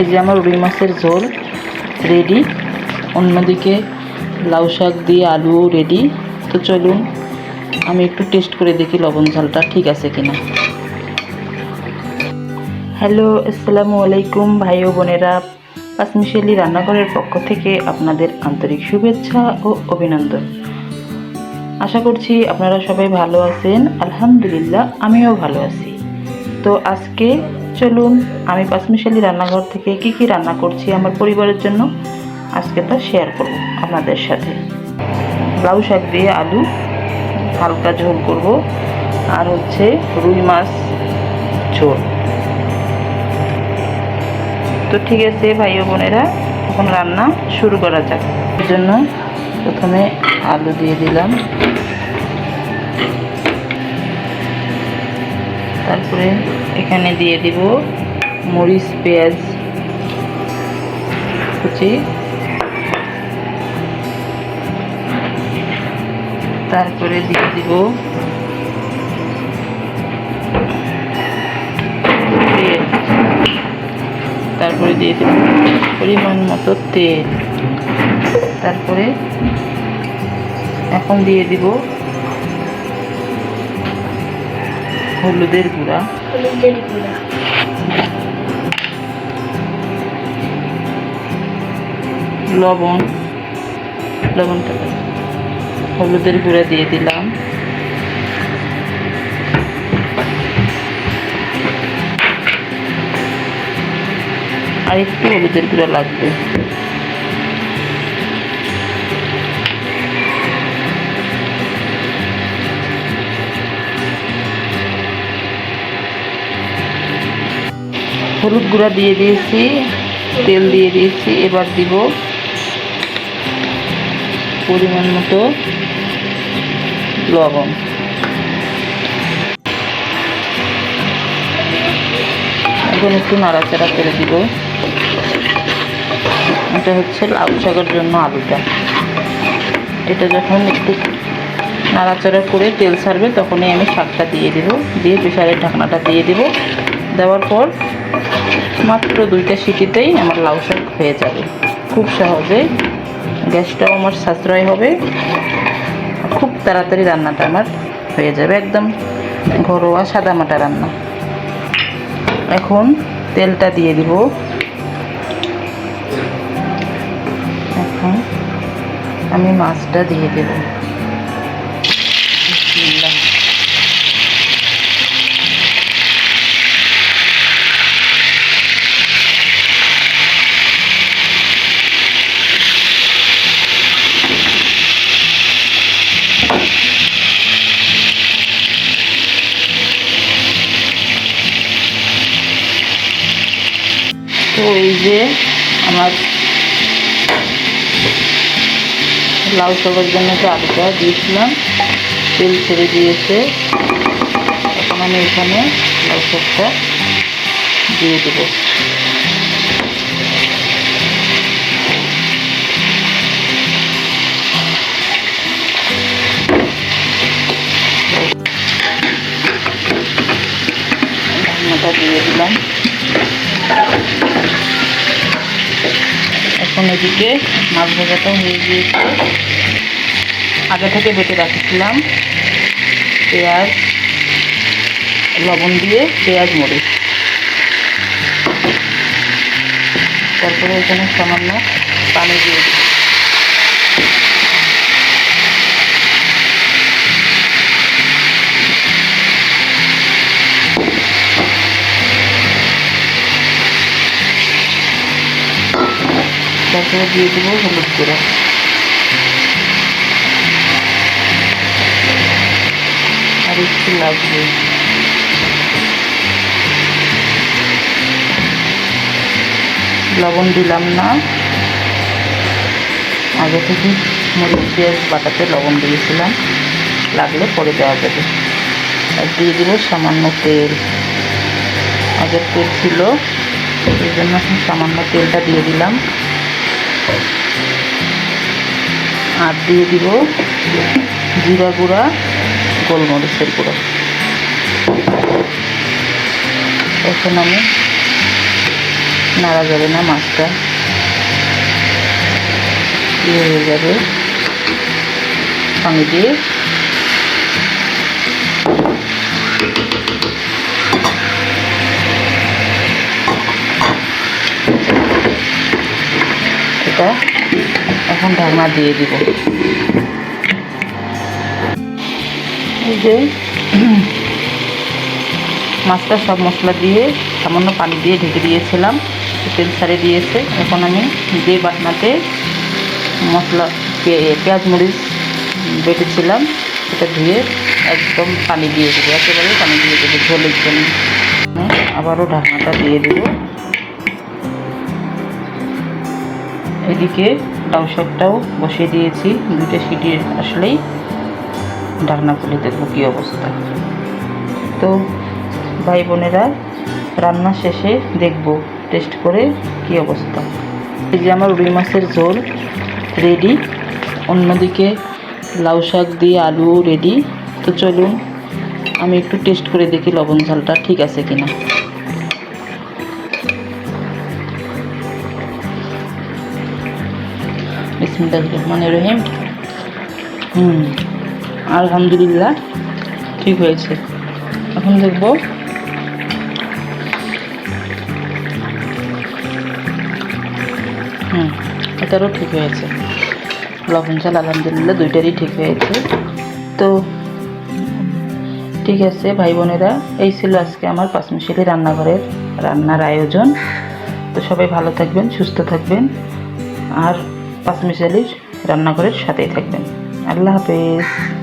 এই যে আমার রুই মাছের ঝোল রেডি অন্যদিকে লাউ শাক দিয়ে আলু রেডি তো চলুন, আমি একটু টেস্ট করে দেখি লবণ ঝালটা ঠিক আছে কিনা। হ্যালো আসসালামু আলাইকুম ভাই ও বোনেরা। পাঁচমিশালি রান্নাঘরের পক্ষ থেকে আপনাদের আন্তরিক শুভেচ্ছা ও অভিনন্দন। আশা করছি আপনারা সবাই ভালো আছেন। আলহামদুলিল্লাহ, আমিও ভালো আছি। তো আজকে চলুন, আমি পাঁচমিশালি রান্নাঘর থেকে কি কি রান্না করছি আমার পরিবারের জন্য আজকে তা শেয়ার করব আপনাদের সাথে। লাউ শাক দিয়ে আলু, হালকা ঝোল করব, আর হচ্ছে রুই মাছ, ঝোল। তো ঠিক আছে, ভাই ও বোনেরা, এখন রান্না শুরু করা যাক। এর জন্য প্রথমে আলু দিয়ে দিলাম। তারপরে এখানে দিয়ে দিব মরিচ, পেঁয়াজ, কুচি। তারপরে দিয়ে দিব তারপরে দিয়ে দেব পরিমাণ মতো তেল। তারপরে এখন দিয়ে দিব হলুদের গুঁড়া। হলুদের লবণ লবণটা হলুদের গুঁড়া দিয়ে দিলাম। আর একটু হলুদের গুঁড়া লাগবে। হলুদ গুঁড়া দিয়ে দিয়েছি, তেল দিয়ে দিয়েছি, এবার দিব পরিমাণ মতো লবণ। এখন একটু নাড়াচাড়া করে দিব। এটা হচ্ছে লাউ শাকের জন্য আলুটা। এটা যখন একটু নাড়াচাড়া করে তেল ছাড়বে, তখনই আমি শাকটা দিয়ে দেব, দিয়ে প্রেশারের ঢাকনাটা দিয়ে দেব। দেওয়ার পর মাত্র দুইটা সিটিতেই আমার লাউ শাক হয়ে যাবে। খুব সহজে গ্যাসটাও আমার সাশ্রয় হবে। খুব তাড়াতাড়ি রান্নাটা আমার হয়ে যাবে। একদম ঘরোয়া সাদামাটা রান্না। এখন তেলটা দিয়ে দিব। এখন আমি মাছটা দিয়ে দেব। তো এই যে আমার লাউ সবার জন্য তো আলুটা দিয়েছিলাম, তেল ছেড়ে দিয়েছে। এখন আমি এখানে লাউ শাকটা দিয়ে দেবো। এখন এদিকে মাছ ভাজাটা হয়ে গিয়েছে। আগে থেকে বেটে রাখছিলাম পেঁয়াজ, লবণ দিয়ে পেঁয়াজ মরিচ। তারপরে এখানে সামান্য পানি দিয়ে দিই তারপরে দিয়ে দেবো হলুদ গুঁড়ো। আর একটু লাগবে লবণ দিলাম না। আগে থেকে মরিচ পেঁয়াজ বাটাতে লবণ দিয়েছিলাম। লাগলে পরে দেওয়া যাবে। আর দিয়ে দেবো সামান্য তেল। আগের তেল ছিল এই জন্য এখন সামান্য তেলটা দিয়ে দিলাম। আর দিয়ে দিব জিরা গুঁড়া, গোলমরিচের গুঁড়া। এখন আমি নাড়া যাবে না, মাছটা ইয়ে হয়ে যাবে। পানি দিয়ে এটা। এখন ঢাকনা দিয়ে দিব। এই যে, মাছটা সব মশলা দিয়ে, সামান্য পানি দিয়ে ঢেকে দিয়েছিলাম। তেল ছাড়ে দিয়েছে। এখন আমি যে বাটনাতে মশলা পেঁয়াজ, মরিচ বেটেছিলাম, সেটা ধুয়ে একদম পানি দিয়ে দেবো। একেবারে পানি দিয়ে দেবো ঝোলের জন্য। আবারও ঢাকনাটা দিয়ে দেবো। এদিকে লাউ শাকটাও বসিয়ে দিয়েছি। দুইটা সিটি আসলেই ডাকনা খুলে দেখব কী অবস্থা। তো ভাই বোনেরা, রান্না শেষে দেখব টেস্ট করে কী অবস্থা। এই যে আমার রুই মাছের ঝোল রেডি অন্যদিকে লাউ শাক দিয়ে আলু রেডি তো চলুন, আমি একটু টেস্ট করে দেখি লবণ ঝালটা ঠিক আছে কিনা। রহমানির রহিম। হুম, আলহামদুলিল্লাহ, ঠিক হয়েছে। এখন দেখব। হুম, এটারও ঠিক হয়েছে। লবণ, চাল, আলহামদুলিল্লাহ, দুইটারই ঠিক হয়েছে। তো, ঠিক আছে ভাই বোনেরা এই ছিল আজকে আমার পাঁচমিশালি রান্নাঘরের রান্নার আয়োজন। তো সবাই ভালো থাকবেন, সুস্থ থাকবেন। আর পাঁচমিশালির রান্নাঘরের সাথেই থাকবেন। আল্লাহ হাফেজ।